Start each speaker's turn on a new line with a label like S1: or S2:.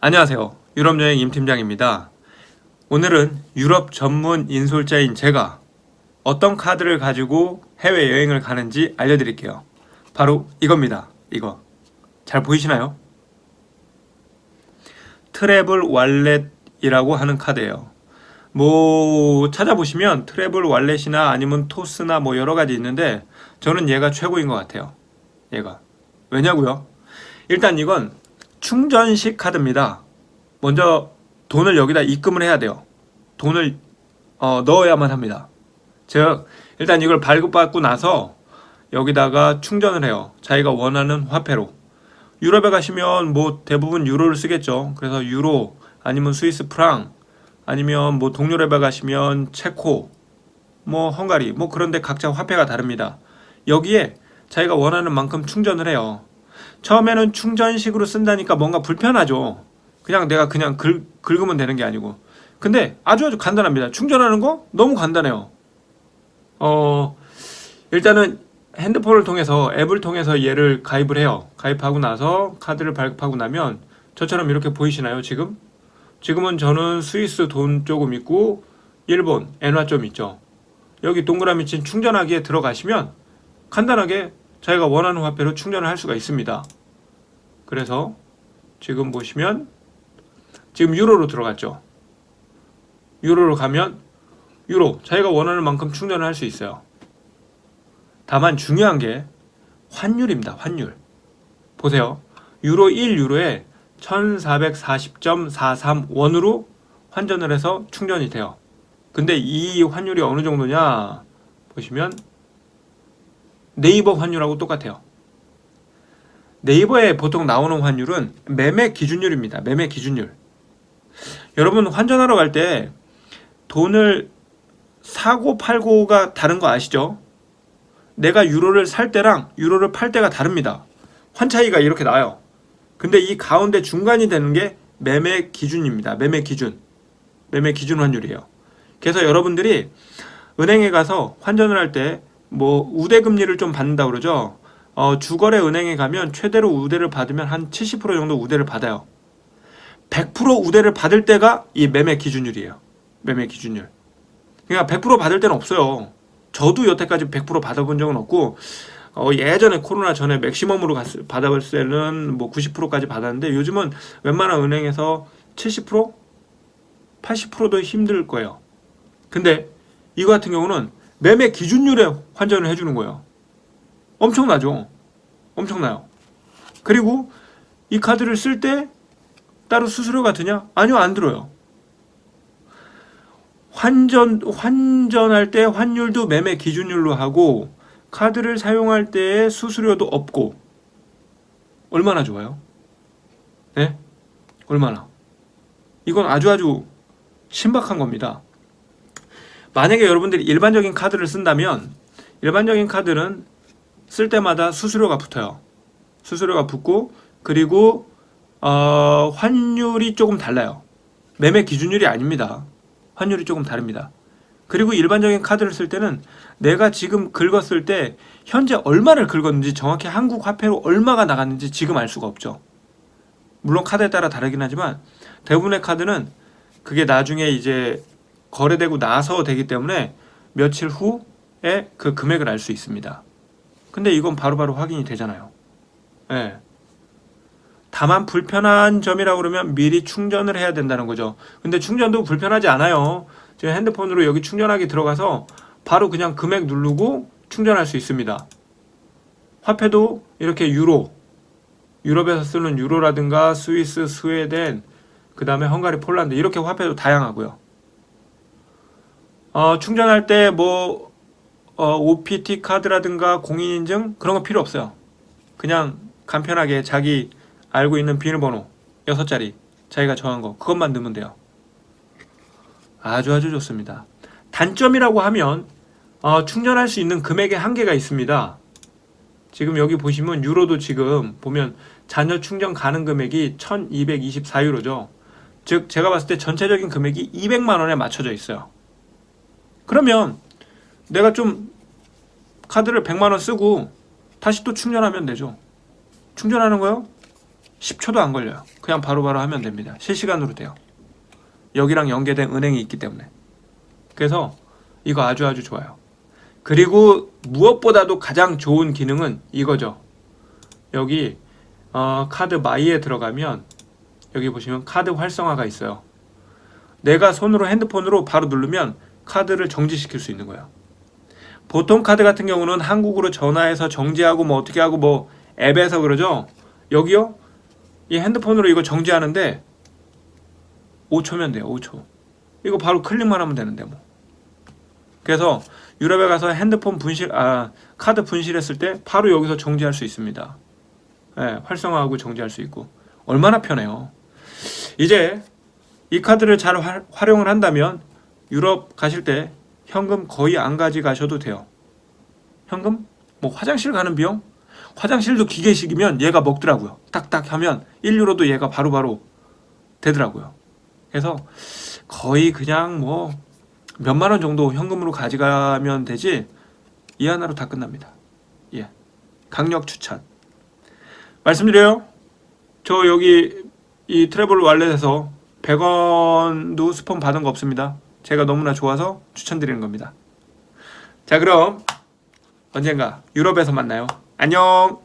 S1: 안녕하세요. 유럽여행 임팀장입니다. 오늘은 유럽 전문 인솔자인 제가 어떤 카드를 가지고 해외여행을 가는지 알려드릴게요. 바로 이겁니다. 이거. 잘 보이시나요? 트래블 월렛이라고 하는 카드예요. 뭐 찾아보시면 트래블 월렛이나 아니면 토스나 뭐 여러 가지 있는데 저는 얘가 최고인 것 같아요. 얘가. 왜냐고요? 일단 이건 충전식 카드입니다. 먼저 돈을 여기다 입금을 해야 돼요. 돈을 어, 넣어야만 합니다. 즉 일단 이걸 발급받고 나서 여기다가 충전을 해요. 자기가 원하는 화폐로. 유럽에 가시면 뭐 대부분 유로를 쓰겠죠. 그래서 유로 아니면 스위스 프랑 아니면 뭐 동유럽에 가시면 체코 뭐 헝가리 뭐 그런데 각자 화폐가 다릅니다. 여기에 자기가 원하는 만큼 충전을 해요. 처음에는 충전식으로 쓴다니까 뭔가 불편하죠. 그냥 내가 그냥 긁, 긁으면 되는 게 아니고. 근데 아주 아주 간단합니다. 충전하는 거 너무 간단해요. 어, 일단은 핸드폰을 통해서 앱을 통해서 얘를 가입을 해요. 가입하고 나서 카드를 발급하고 나면 저처럼 이렇게 보이시나요, 지금? 지금은 저는 스위스 돈 조금 있고 일본 엔화 좀 있죠. 여기 동그라미 친 충전하기에 들어가시면 간단하게 자기가 원하는 화폐로 충전을 할 수가 있습니다. 그래서 지금 보시면 지금 유로로 들어갔죠. 유로로 가면 유로 자기가 원하는 만큼 충전을 할 수 있어요. 다만 중요한 게 환율입니다. 환율. 보세요. 유로 1유로에 1440.43원으로 환전을 해서 충전이 돼요. 근데 이 환율이 어느 정도냐 보시면 네이버 환율하고 똑같아요. 네이버에 보통 나오는 환율은 매매 기준율입니다. 매매 기준율. 여러분 환전하러 갈 때 돈을 사고 팔고가 다른 거 아시죠? 내가 유로를 살 때랑 유로를 팔 때가 다릅니다. 환 차이가 이렇게 나요. 근데 이 가운데 중간이 되는 게 매매 기준입니다. 매매 기준. 매매 기준 환율이에요. 그래서 여러분들이 은행에 가서 환전을 할때 뭐 우대 금리를 좀 받는다 그러죠. 어, 주거래 은행에 가면 최대로 우대를 받으면 한 70% 정도 우대를 받아요. 100% 우대를 받을 때가 이 매매 기준율이에요. 매매 기준율. 그러니까 100% 받을 때는 없어요. 저도 여태까지 100% 받아본 적은 없고 어, 예전에 코로나 전에 맥시멈으로 갔, 받아봤을 때는 뭐 90%까지 받았는데 요즘은 웬만한 은행에서 70% 80%도 힘들 거예요. 근데 이거 같은 경우는 매매 기준율에 환전을 해주는 거예요. 엄청나죠? 엄청나요. 그리고 이 카드를 쓸 때 따로 수수료가 드냐? 아니요, 안 들어요. 환전 환전할 때 환율도 매매 기준율로 하고 카드를 사용할 때 수수료도 없고 얼마나 좋아요? 네? 얼마나? 이건 아주 아주 신박한 겁니다. 만약에 여러분들이 일반적인 카드를 쓴다면 일반적인 카드는 쓸 때마다 수수료가 붙어요. 수수료가 붙고 그리고 어, 환율이 조금 달라요. 매매 기준율이 아닙니다. 환율이 조금 다릅니다. 그리고 일반적인 카드를 쓸 때는 내가 지금 긁었을 때 현재 얼마를 긁었는지 정확히 한국 화폐로 얼마가 나갔는지 지금 알 수가 없죠. 물론 카드에 따라 다르긴 하지만 대부분의 카드는 그게 나중에 이제 거래되고 나서 되기 때문에 며칠 후에 그 금액을 알 수 있습니다. 근데 이건 바로 바로 확인이 되잖아요. 예. 다만 불편한 점이라고 그러면 미리 충전을 해야 된다는 거죠. 근데 충전도 불편하지 않아요. 지금 핸드폰으로 여기 충전하기 들어가서 바로 그냥 금액 누르고 충전할 수 있습니다. 화폐도 이렇게 유로, 유럽에서 쓰는 유로라든가 스위스, 스웨덴, 그 다음에 헝가리, 폴란드 이렇게 화폐도 다양하고요. 어, 충전할 때뭐 어, OPT 카드라든가 공인인증 그런 거 필요 없어요. 그냥 간편하게 자기 알고 있는 비밀번호 6자리 자기가 정한 거 그것만 넣으면 돼요. 아주 아주 좋습니다. 단점이라고 하면 어, 충전할 수 있는 금액의 한계가 있습니다. 지금 여기 보시면 유로도 지금 보면 잔여 충전 가능 금액이 1224유로죠. 즉 제가 봤을 때 전체적인 금액이 200만 원에 맞춰져 있어요. 그러면 내가 좀 카드를 100만 원 쓰고 다시 또 충전하면 되죠. 충전하는 거요? 10초도 안 걸려요. 그냥 바로 바로 하면 됩니다. 실시간으로 돼요. 여기랑 연계된 은행이 있기 때문에. 그래서 이거 아주 아주 좋아요. 그리고 무엇보다도 가장 좋은 기능은 이거죠. 여기 어, 카드 마이에 들어가면 여기 보시면 카드 활성화가 있어요. 내가 손으로 핸드폰으로 바로 누르면 카드를 정지시킬 수 있는 거예요. 보통 카드 같은 경우는 한국으로 전화해서 정지하고 뭐 어떻게 하고 뭐 앱에서 그러죠. 여기요. 이 핸드폰으로 이거 정지하는데 5초면 돼요. 5초. 이거 바로 클릭만 하면 되는데 뭐. 그래서 유럽에 가서 핸드폰 분실 아 카드 분실했을 때 바로 여기서 정지할 수 있습니다. 예, 활성화하고 정지할 수 있고 얼마나 편해요. 이제 이 카드를 잘 활- 활용을 한다면 유럽 가실 때 현금 거의 안 가지 가셔도 돼요. 현금? 뭐 화장실 가는 비용? 화장실도 기계식이면 얘가 먹더라고요. 딱딱 하면 1유로도 얘가 바로 바로 되더라고요. 그래서 거의 그냥 뭐 몇만 원 정도 현금으로 가져가면 되지 이 하나로 다 끝납니다. 예. 강력 추천. 말씀드려요. 저 여기 이 트래블 wallet에서 100원도 스폰 받은 거 없습니다. 제가 너무나 좋아서 추천드리는 겁니다. 자, 그럼 언젠가 유럽에서 만나요. 안녕.